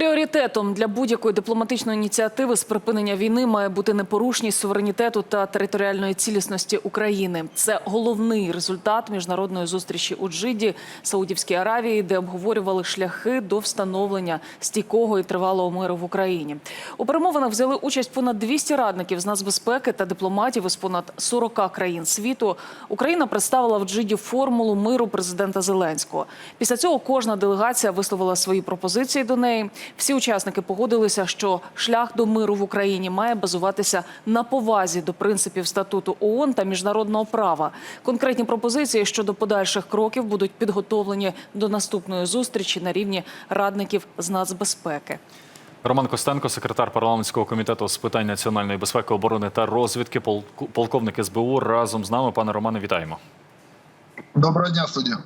Пріоритетом для будь-якої дипломатичної ініціативи з припинення війни має бути непорушність суверенітету та територіальної цілісності України. Це головний результат міжнародної зустрічі у Джиді, Саудівській Аравії, де обговорювали шляхи до встановлення стійкого і тривалого миру в Україні. У перемовинах взяли участь понад 200 радників з нацбезпеки та дипломатів із понад 40 країн світу. Україна представила в Джиді формулу миру президента Зеленського. Після цього кожна делегація висловила свої пропозиції до неї. Всі учасники погодилися, що шлях до миру в Україні має базуватися на повазі до принципів статуту ООН та міжнародного права. Конкретні пропозиції щодо подальших кроків будуть підготовлені до наступної зустрічі на рівні радників з нацбезпеки. Роман Костенко, секретар парламентського комітету з питань національної безпеки, оборони та розвідки, полковник СБУ разом з нами. Пане Романе, вітаємо. Доброго дня, суддя.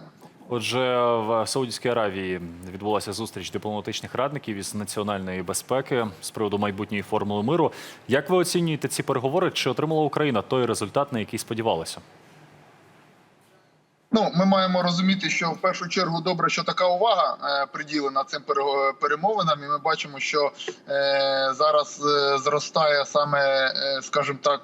Отже, в Саудівській Аравії відбулася зустріч дипломатичних радників із національної безпеки з приводу майбутньої формули миру. Як ви оцінюєте ці переговори? Чи отримала Україна той результат, на який сподівалася? Ну, ми маємо розуміти, що в першу чергу добре, що така увага е, приділена цим перемовинам, і ми бачимо, що е, зараз е, зростає саме, скажімо так,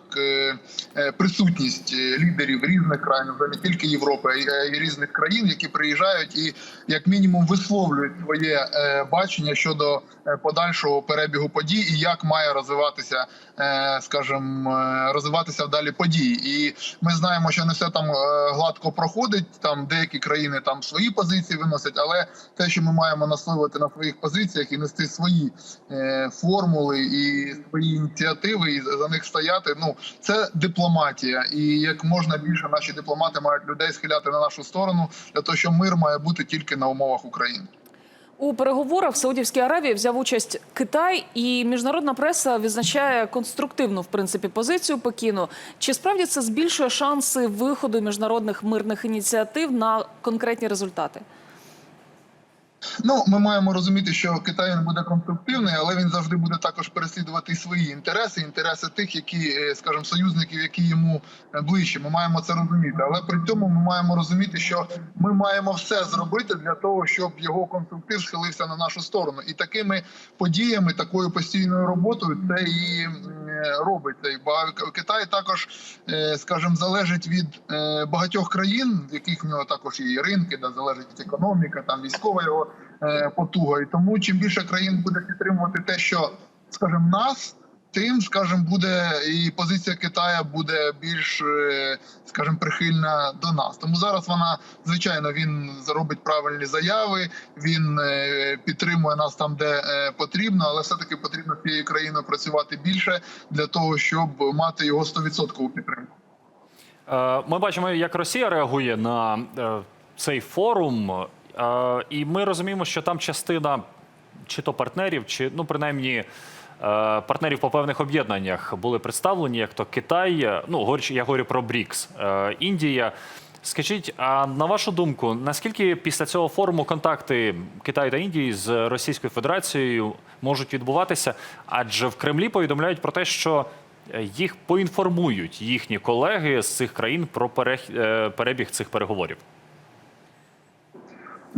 присутність лідерів різних країн, вже не тільки Європи, а й різних країн, які приїжджають і як мінімум висловлюють своє бачення щодо подальшого перебігу подій і як має розвиватися, скажімо, розвиватися вдалі події. І ми знаємо, що не все там гладко проходить. Там деякі країни там свої позиції виносять, але те, що ми маємо насилувати на своїх позиціях і нести свої е, формули і свої ініціативи, і за них стояти. Ну це дипломатія. І як можна більше наші дипломати мають людей схиляти на нашу сторону для того, що мир має бути тільки на умовах України. У переговорах в Саудівській Аравії взяв участь Китай, і міжнародна преса відзначає конструктивну в принципі позицію Пекіну. Чи справді це збільшує шанси виходу міжнародних мирних ініціатив на конкретні результати? Ну, ми маємо розуміти, що Китай не буде конструктивний, але він завжди буде також переслідувати свої інтереси, інтереси тих, які, е, скажімо, союзників, які йому е, ближче. Ми маємо це розуміти. Але при цьому ми маємо розуміти, що ми маємо все зробити для того, щоб його конструктив схилився на нашу сторону. І такими подіями, такою постійною роботою, це і І Китай також, е, скажімо, залежить від е, багатьох країн, в яких в нього також є ринки, де залежить від економіка, там військова його е, потуга. І тому чим більше країн буде підтримувати те, що скажімо, нас. Тим, скажімо, буде і позиція Китаю буде більш, е, скажімо, прихильна до нас. Тому зараз вона, звичайно, він зробить правильні заяви. Він е, підтримує нас там, де е, потрібно, але все таки потрібно цією країною працювати більше для того, щоб мати його 100% підтримку. Ми бачимо, як Росія реагує на цей форум, і ми розуміємо, що там частина чи то партнерів, чи ну принаймні. Е, Партнерів по певних об'єднаннях були представлені, як то Китай, е, ну говорячи, я говорю про БРІКС, е, Індія. Скажіть, а на вашу думку, наскільки після цього форуму контакти Китаю та Індії з Російською Федерацією можуть відбуватися? Адже в Кремлі повідомляють про те, що їх поінформують їхні колеги з цих країн про перебіг цих переговорів.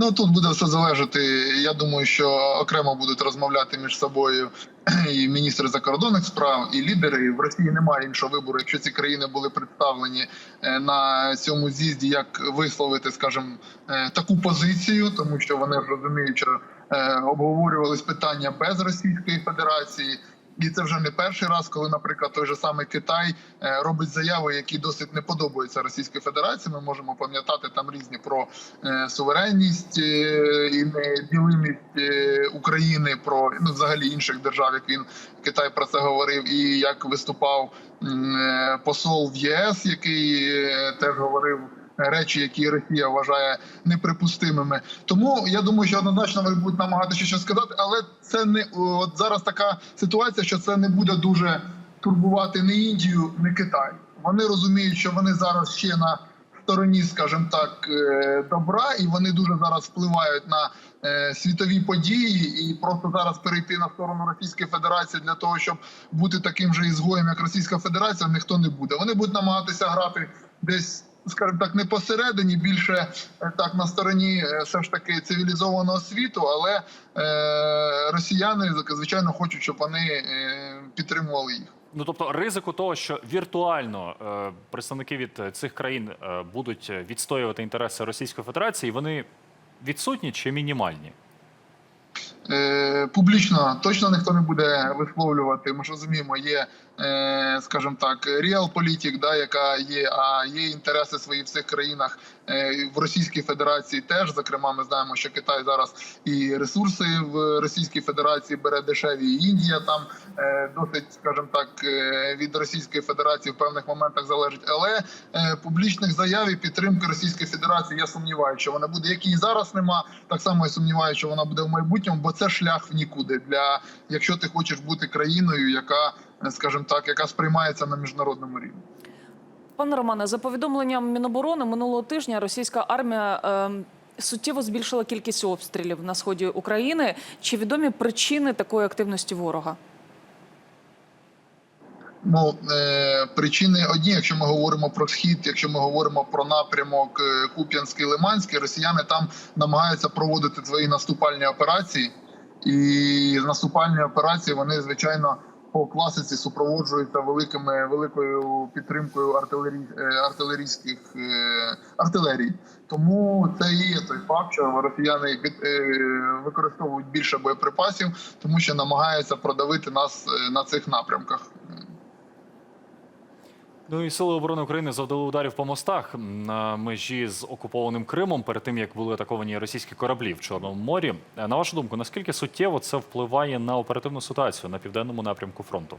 Ну тут буде все залежати. Я думаю, що окремо будуть розмовляти між собою і міністри закордонних справ, і лідери. В Росії немає іншого вибору. Якщо ці країни були представлені е, на цьому з'їзді, як висловити, скажімо, е, таку позицію, тому що вони ж розуміють, що е, обговорювались питання без Російської Федерації. І це вже не перший раз, коли, наприклад, той же самий Китай е, робить заяви, які досить не подобаються Російській Федерації. Ми можемо пам'ятати там різні про е, суверенність е, і неділимість України, про ну взагалі інших держав, як він Китай про це говорив, і як виступав посол в ЄС, який е, теж говорив. Речі, які Росія вважає неприпустимими, тому я думаю, що однозначно вони будуть намагатися щось сказати, але це не от зараз така ситуація, що це не буде дуже турбувати ні Індію, ні Китай. Вони розуміють, що вони зараз ще на стороні, скажімо так, е, добра, і вони дуже зараз впливають на е, світові події, і просто зараз перейти на сторону Російської Федерації для того, щоб бути таким же ізгоєм, як Російська Федерація, ніхто не буде. Вони будуть намагатися грати десь. Скажімо так, не посередині, більше е, так на стороні все ж таки цивілізованого світу, але е, росіяни звичайно хочуть, щоб вони підтримували їх. Ну тобто ризику того, що віртуально е, представники від е, цих країн е, будуть е, відстоювати інтереси Російської Федерації, вони відсутні чи мінімальні? Е, публічно точно ніхто не буде висловлювати. Ми ж розуміємо, є, е, скажімо так, реал-політик, да, яка є, а є інтереси свої в цих країнах е, в Російській Федерації теж. Зокрема, ми знаємо, що Китай зараз і ресурси в Російській Федерації бере дешеві. І Індія там е, досить, скажімо так, е, від Російської Федерації в певних моментах залежить. Але е, публічних заяв і підтримки Російської Федерації я сумніваюся, що вона буде, як і зараз нема. Так само я сумніваюся, що вона буде в майбутньому, бо це шлях в нікуди для якщо ти хочеш бути країною, яка, е, скажімо так, яка сприймається на міжнародному рівні. Пане Романе, за повідомленням Міноборони минулого тижня російська армія ем, суттєво збільшила кількість обстрілів на сході України. Чи відомі причини такої активності ворога? Ну е, причини одні, якщо ми говоримо про схід, якщо ми говоримо про напрямок е, Куп'янський Лиманський, росіяни там намагаються проводити свої наступальні операції, і наступальні операції вони звичайно по класиці супроводжуються великими великою підтримкою артилерій, е, артилерійських е, артилерій. Тому це і є той факт, що росіяни під е, використовують більше боєприпасів, тому що намагаються продавити нас на цих напрямках. Ну і сили оборони України завдали ударів по мостах на межі з окупованим Кримом перед тим, як були атаковані російські кораблі в Чорному морі. Е, На вашу думку, наскільки суттєво це впливає на оперативну ситуацію на південному напрямку фронту?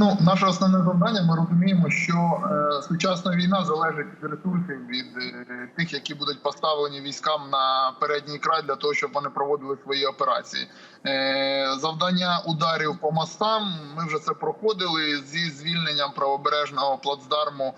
Ну, наше основне завдання. Ми розуміємо, що е, сучасна війна залежить від ресурсів від е, тих, які будуть поставлені військам на передній край для того, щоб вони проводили свої операції. Е, завдання ударів по мостам. Ми вже це проходили зі звільненням правобережного плацдарму.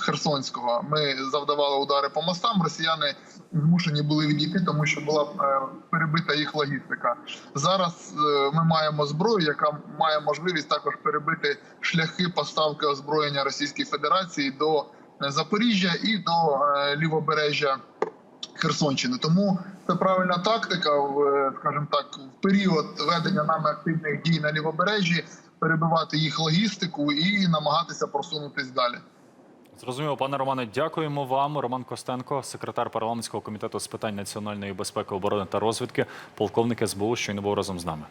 Херсонського ми завдавали удари по мостам. Росіяни змушені були відійти, тому що була е, перебита їх логістика. Зараз е, ми маємо зброю, яка має можливість також перебити шляхи поставки озброєння Російської Федерації до е, Запоріжжя і до лівобережжя Херсонщини. Тому це правильна тактика, в, е, скажімо так, в період ведення нами активних дій на лівобережжі перебивати їх логістику і намагатися просунутись далі. Зрозуміло, пане Романе, дякуємо вам. Роман Костенко, секретар парламентського комітету з питань національної безпеки, оборони та розвідки, полковник СБУ, не був разом з нами.